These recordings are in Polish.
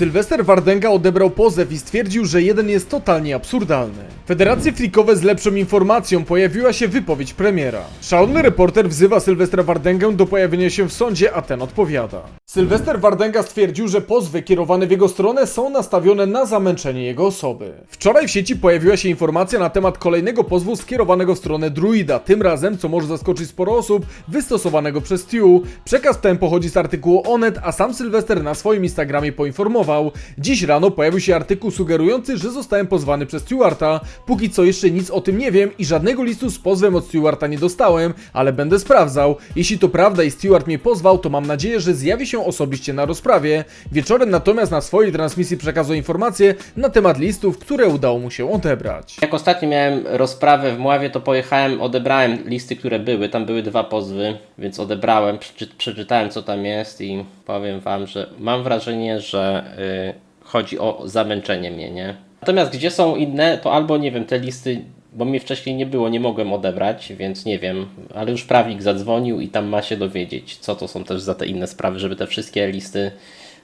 Sylwester Wardenga odebrał pozew i stwierdził, że jeden jest totalnie absurdalny. Federacje frikowe z lepszą informacją pojawiła się wypowiedź premiera. Szalony reporter wzywa Sylwestra Wardęgę do pojawienia się w sądzie, a ten odpowiada. Sylwester Wardenga stwierdził, że pozwy kierowane w jego stronę są nastawione na zamęczenie jego osoby. Wczoraj w sieci pojawiła się informacja na temat kolejnego pozwu skierowanego w stronę druida, tym razem, co może zaskoczyć sporo osób, wystosowanego przez Stu. Przekaz ten pochodzi z artykułu Onet, a sam Sylwester na swoim Instagramie poinformował. Dziś rano pojawił się artykuł sugerujący, że zostałem pozwany przez Stewarta. Póki co jeszcze nic o tym nie wiem i żadnego listu z pozwem od Stewarta nie dostałem, ale będę sprawdzał. Jeśli to prawda i Stewart mnie pozwał, to mam nadzieję, że zjawi się osobiście na rozprawie. Wieczorem natomiast na swojej transmisji przekazał informacje na temat listów, które udało mu się odebrać. Jak ostatnio miałem rozprawę w Mławie, to pojechałem, odebrałem listy, które były. Tam były dwa pozwy, więc odebrałem, przeczy, przeczytałem co tam jest i powiem wam, że mam wrażenie, że y, chodzi o zamęczenie mnie, nie? Natomiast gdzie są inne, to albo nie wiem, te listy, bo mnie wcześniej nie było, nie mogłem odebrać, więc nie wiem, ale już prawnik zadzwonił i tam ma się dowiedzieć, co to są też za te inne sprawy, żeby te wszystkie listy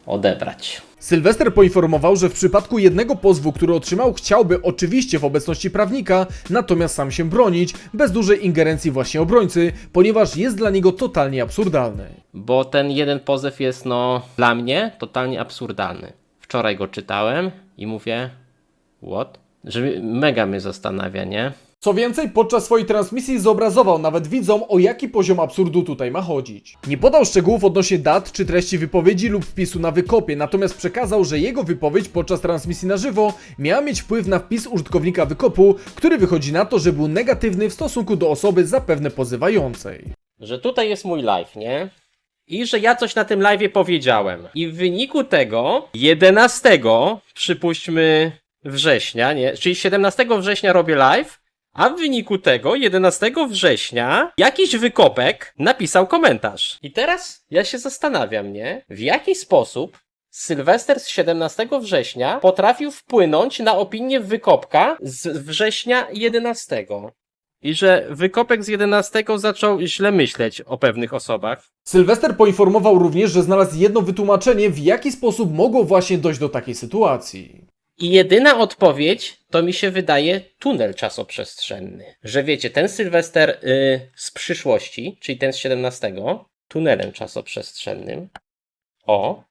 odebrać. Sylwester poinformował, że w przypadku jednego pozwu, który otrzymał, chciałby oczywiście w obecności prawnika, natomiast sam się bronić, bez dużej ingerencji właśnie obrońcy, ponieważ jest dla niego totalnie absurdalny. bo ten jeden pozew jest no dla mnie totalnie absurdalny. Wczoraj go czytałem i mówię, what? Że mega mnie zastanawia, nie? Co więcej, podczas swojej transmisji zobrazował nawet widzom, o jaki poziom absurdu tutaj ma chodzić. Nie podał szczegółów odnośnie dat czy treści wypowiedzi lub wpisu na wykopie, natomiast przekazał, że jego wypowiedź podczas transmisji na żywo miała mieć wpływ na wpis użytkownika wykopu, który wychodzi na to, że był negatywny w stosunku do osoby zapewne pozywającej. Że tutaj jest mój live, nie? I że ja coś na tym live powiedziałem. I w wyniku tego 11, przypuśćmy września, nie? Czyli 17 września robię live, a w wyniku tego 11 września jakiś wykopek napisał komentarz. I teraz ja się zastanawiam, nie? W jaki sposób Sylwester z 17 września potrafił wpłynąć na opinię wykopka z września 11. I że wykopek z 11 zaczął źle myśleć o pewnych osobach. Sylwester poinformował również, że znalazł jedno wytłumaczenie, w jaki sposób mogło właśnie dojść do takiej sytuacji. I jedyna odpowiedź to mi się wydaje tunel czasoprzestrzenny. Że wiecie, ten Sylwester y, z przyszłości, czyli ten z 17, tunelem czasoprzestrzennym, o,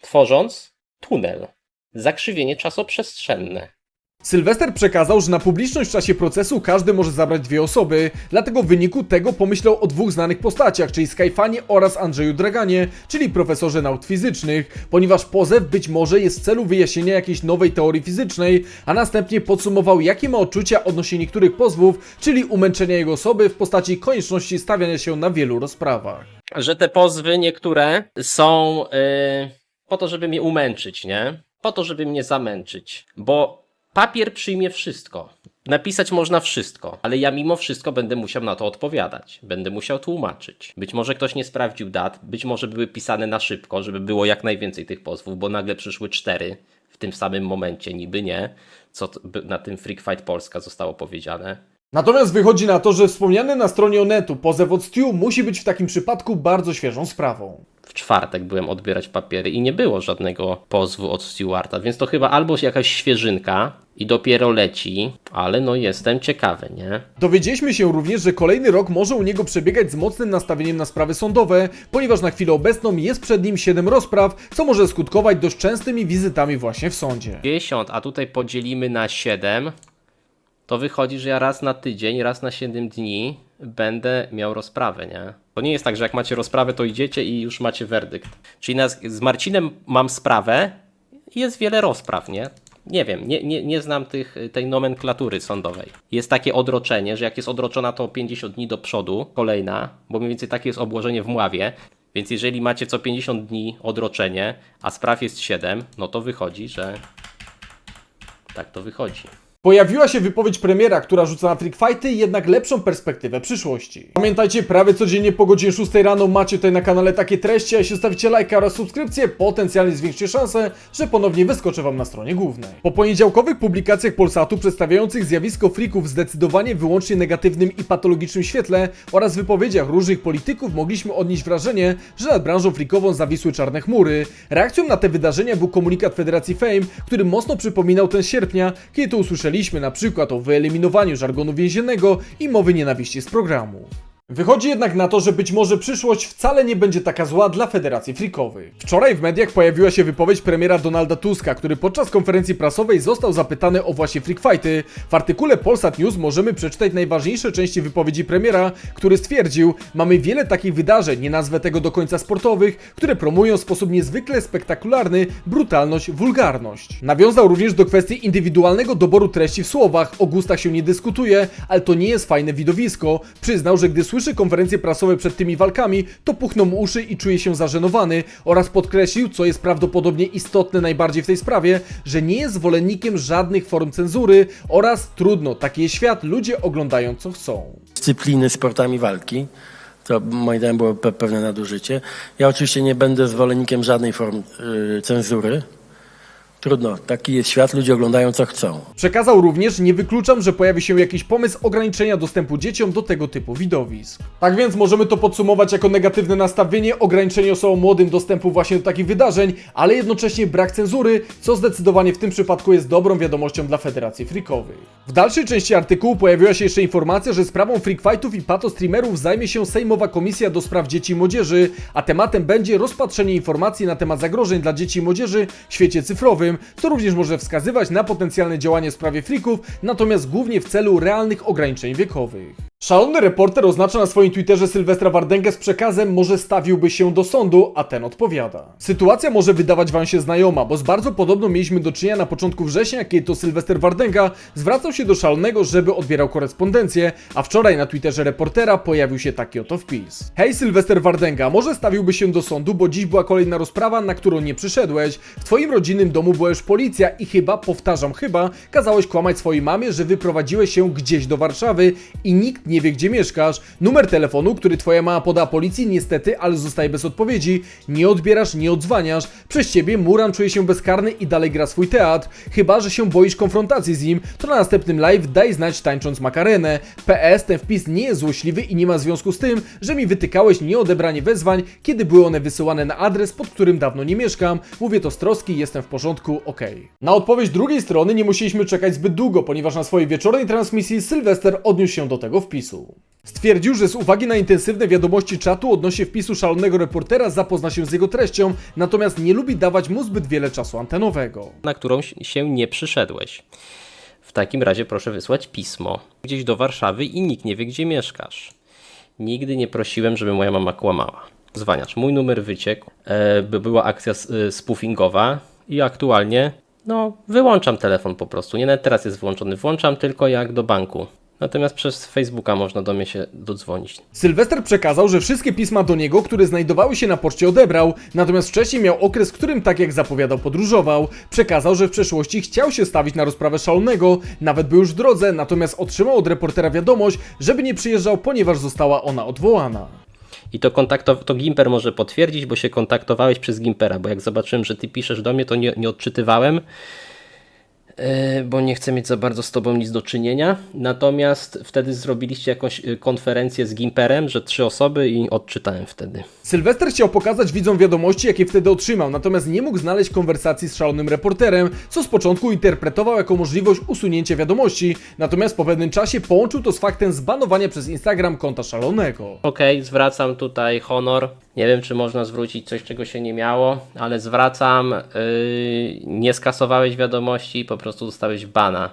tworząc tunel, zakrzywienie czasoprzestrzenne. Sylwester przekazał, że na publiczność w czasie procesu każdy może zabrać dwie osoby, dlatego w wyniku tego pomyślał o dwóch znanych postaciach, czyli Skyfanie oraz Andrzeju Draganie, czyli profesorze nauk fizycznych, ponieważ pozew być może jest w celu wyjaśnienia jakiejś nowej teorii fizycznej, a następnie podsumował jakie ma odczucia odnośnie niektórych pozwów, czyli umęczenia jego osoby w postaci konieczności stawiania się na wielu rozprawach. Że te pozwy niektóre są y, po to, żeby mnie umęczyć, nie? Po to, żeby mnie zamęczyć. Bo papier przyjmie wszystko. Napisać można wszystko, ale ja mimo wszystko będę musiał na to odpowiadać. Będę musiał tłumaczyć. Być może ktoś nie sprawdził dat, być może były pisane na szybko, żeby było jak najwięcej tych pozwów, bo nagle przyszły cztery w tym samym momencie, niby nie, co na tym Freak Fight Polska zostało powiedziane. Natomiast wychodzi na to, że wspomniany na stronie Onetu pozew od Stu musi być w takim przypadku bardzo świeżą sprawą. Czwartek byłem odbierać papiery i nie było żadnego pozwu od Stewarta, więc to chyba albo jakaś świeżynka i dopiero leci, ale no jestem ciekawy, nie? Dowiedzieliśmy się również, że kolejny rok może u niego przebiegać z mocnym nastawieniem na sprawy sądowe, ponieważ na chwilę obecną jest przed nim 7 rozpraw, co może skutkować dość częstymi wizytami właśnie w sądzie. 50, a tutaj podzielimy na 7, to wychodzi, że ja raz na tydzień, raz na 7 dni będę miał rozprawę, nie? To nie jest tak, że jak macie rozprawę, to idziecie i już macie werdykt. Czyli na, z Marcinem mam sprawę jest wiele rozpraw, nie? Nie wiem, nie, nie, nie znam tych, tej nomenklatury sądowej. Jest takie odroczenie, że jak jest odroczona, to 50 dni do przodu, kolejna, bo mniej więcej takie jest obłożenie w Mławie. Więc jeżeli macie co 50 dni odroczenie, a spraw jest 7, no to wychodzi, że tak to wychodzi. Pojawiła się wypowiedź premiera, która rzuca na freak fighty jednak lepszą perspektywę przyszłości. Pamiętajcie, prawie codziennie po godzinie 6 rano macie tutaj na kanale takie treści, a jeśli zostawicie lajka oraz subskrypcję, potencjalnie zwiększycie szanse, że ponownie wyskoczę wam na stronie głównej. Po poniedziałkowych publikacjach Polsatu przedstawiających zjawisko freaków w zdecydowanie wyłącznie negatywnym i patologicznym świetle oraz wypowiedziach różnych polityków mogliśmy odnieść wrażenie, że nad branżą freakową zawisły czarne chmury. Reakcją na te wydarzenia był komunikat Federacji Fame, który mocno przypominał ten sierpnia, kiedy to usłyszeliśmy na przykład o wyeliminowaniu żargonu więziennego i mowy nienawiści z programu. Wychodzi jednak na to, że być może przyszłość wcale nie będzie taka zła dla Federacji Freakowej. Wczoraj w mediach pojawiła się wypowiedź premiera Donalda Tuska, który podczas konferencji prasowej został zapytany o właśnie freak fighty. W artykule Polsat News możemy przeczytać najważniejsze części wypowiedzi premiera, który stwierdził: Mamy wiele takich wydarzeń, nie nazwę tego do końca sportowych, które promują w sposób niezwykle spektakularny brutalność, wulgarność. Nawiązał również do kwestii indywidualnego doboru treści w słowach. O gustach się nie dyskutuje, ale to nie jest fajne widowisko. Przyznał, że gdy słyszy konferencje prasowe przed tymi walkami, to puchną uszy i czuje się zażenowany oraz podkreślił, co jest prawdopodobnie istotne najbardziej w tej sprawie, że nie jest zwolennikiem żadnych form cenzury oraz trudno, taki jest świat, ludzie oglądają co chcą. dyscypliny sportami walki. To moim zdaniem było pe- pewne nadużycie. Ja oczywiście nie będę zwolennikiem żadnej form y, cenzury. Trudno, taki jest świat, ludzie oglądają co chcą. Przekazał również, nie wykluczam, że pojawi się jakiś pomysł ograniczenia dostępu dzieciom do tego typu widowisk. Tak więc możemy to podsumować jako negatywne nastawienie, ograniczenie osobom młodym dostępu właśnie do takich wydarzeń, ale jednocześnie brak cenzury, co zdecydowanie w tym przypadku jest dobrą wiadomością dla Federacji Freakowych. W dalszej części artykułu pojawiła się jeszcze informacja, że sprawą freak fightów i pato streamerów zajmie się Sejmowa Komisja do Spraw Dzieci i Młodzieży, a tematem będzie rozpatrzenie informacji na temat zagrożeń dla dzieci i młodzieży w świecie cyfrowym, co również może wskazywać na potencjalne działanie w sprawie freaków, natomiast głównie w celu realnych ograniczeń wiekowych. Szalony reporter oznacza na swoim Twitterze Sylwestra Wardęgę z przekazem może stawiłby się do sądu, a ten odpowiada. Sytuacja może wydawać wam się znajoma, bo z bardzo podobną mieliśmy do czynienia na początku września, kiedy to Sylwester Wardęga zwracał się do Szalonego, żeby odbierał korespondencję, a wczoraj na Twitterze reportera pojawił się taki oto wpis. Hej Sylwester Wardęga, może stawiłby się do sądu, bo dziś była kolejna rozprawa, na którą nie przyszedłeś. W twoim rodzinnym domu była już policja i chyba, powtarzam chyba, kazałeś kłamać swojej mamie, że wyprowadziłeś się gdzieś do Warszawy i nikt nie wie gdzie mieszkasz. Numer telefonu, który twoja mama poda policji, niestety, ale zostaje bez odpowiedzi. Nie odbierasz, nie odzwaniasz. Przez ciebie Muran czuje się bezkarny i dalej gra swój teatr. Chyba, że się boisz konfrontacji z nim, to na następnym live daj znać tańcząc makarenę. PS, ten wpis nie jest złośliwy i nie ma związku z tym, że mi wytykałeś nieodebranie wezwań, kiedy były one wysyłane na adres, pod którym dawno nie mieszkam. Mówię to z troski, jestem w porządku, okej. Na odpowiedź drugiej strony nie musieliśmy czekać zbyt długo, ponieważ na swojej wieczornej transmisji Sylwester odniósł się do tego wpisu. Stwierdził, że z uwagi na intensywne wiadomości czatu odnośnie wpisu szalonego reportera zapozna się z jego treścią, natomiast nie lubi dawać mu zbyt wiele czasu antenowego. na którą się nie przyszedłeś. W takim razie proszę wysłać pismo gdzieś do Warszawy i nikt nie wie, gdzie mieszkasz. Nigdy nie prosiłem, żeby moja mama kłamała. Zwaniacz, mój numer wyciekł, e, by była akcja e, spoofingowa i aktualnie, no, wyłączam telefon po prostu. Nie, nawet teraz jest włączony. Włączam tylko jak do banku. Natomiast przez Facebooka można do mnie się dodzwonić. Sylwester przekazał, że wszystkie pisma do niego, które znajdowały się na poczcie odebrał, natomiast wcześniej miał okres, w którym tak jak zapowiadał podróżował. Przekazał, że w przeszłości chciał się stawić na rozprawę szalonego, nawet był już w drodze, natomiast otrzymał od reportera wiadomość, żeby nie przyjeżdżał, ponieważ została ona odwołana. I to, kontaktow- to Gimper może potwierdzić, bo się kontaktowałeś przez Gimpera, bo jak zobaczyłem, że ty piszesz do mnie, to nie, nie odczytywałem, bo nie chcę mieć za bardzo z tobą nic do czynienia. Natomiast wtedy zrobiliście jakąś e, konferencję z Gimperem, że trzy osoby i odczytałem wtedy. Sylwester chciał pokazać widzom wiadomości, jakie wtedy otrzymał, natomiast nie mógł znaleźć konwersacji z szalonym reporterem, co z początku interpretował jako możliwość usunięcia wiadomości, natomiast po pewnym czasie połączył to z faktem zbanowania przez Instagram konta szalonego. Okej, zwracam tutaj honor. Nie wiem, czy można zwrócić coś, czego się nie miało, ale zwracam. Yy, nie skasowałeś wiadomości, po prostu dostałeś bana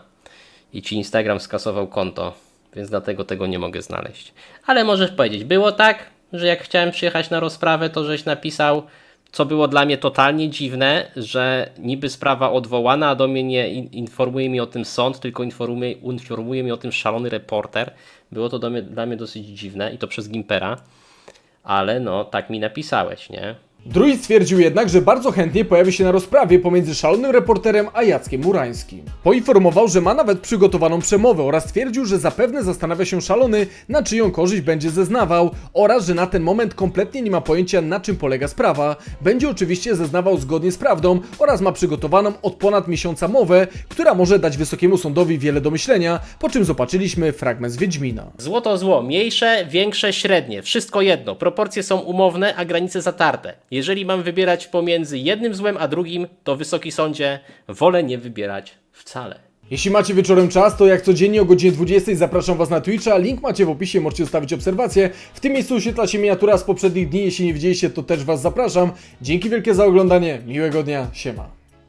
i ci Instagram skasował konto, więc dlatego tego nie mogę znaleźć. Ale możesz powiedzieć, było tak, że jak chciałem przyjechać na rozprawę, to żeś napisał, co było dla mnie totalnie dziwne, że niby sprawa odwołana, a do mnie nie in- informuje mi o tym sąd, tylko informuje, informuje mi o tym szalony reporter. Było to do mnie, dla mnie dosyć dziwne i to przez Gimpera ale no tak mi napisałeś, nie? Druid stwierdził jednak, że bardzo chętnie pojawi się na rozprawie pomiędzy szalonym reporterem a Jackiem Murańskim. Poinformował, że ma nawet przygotowaną przemowę oraz twierdził, że zapewne zastanawia się szalony, na czyją korzyść będzie zeznawał oraz, że na ten moment kompletnie nie ma pojęcia na czym polega sprawa. Będzie oczywiście zeznawał zgodnie z prawdą oraz ma przygotowaną od ponad miesiąca mowę, która może dać wysokiemu sądowi wiele do myślenia, po czym zobaczyliśmy fragment z Wiedźmina. Złoto zło, mniejsze, większe, średnie, wszystko jedno. Proporcje są umowne, a granice zatarte. Jeżeli mam wybierać pomiędzy jednym złem a drugim, to wysoki sądzie wolę nie wybierać wcale. Jeśli macie wieczorem czas, to jak codziennie o godzinie 20 zapraszam Was na Twitcha, link macie w opisie, możecie zostawić obserwację. W tym miejscu wyświetla się miniatura z poprzednich dni, jeśli nie widzieliście, to też Was zapraszam. Dzięki wielkie za oglądanie, miłego dnia, siema.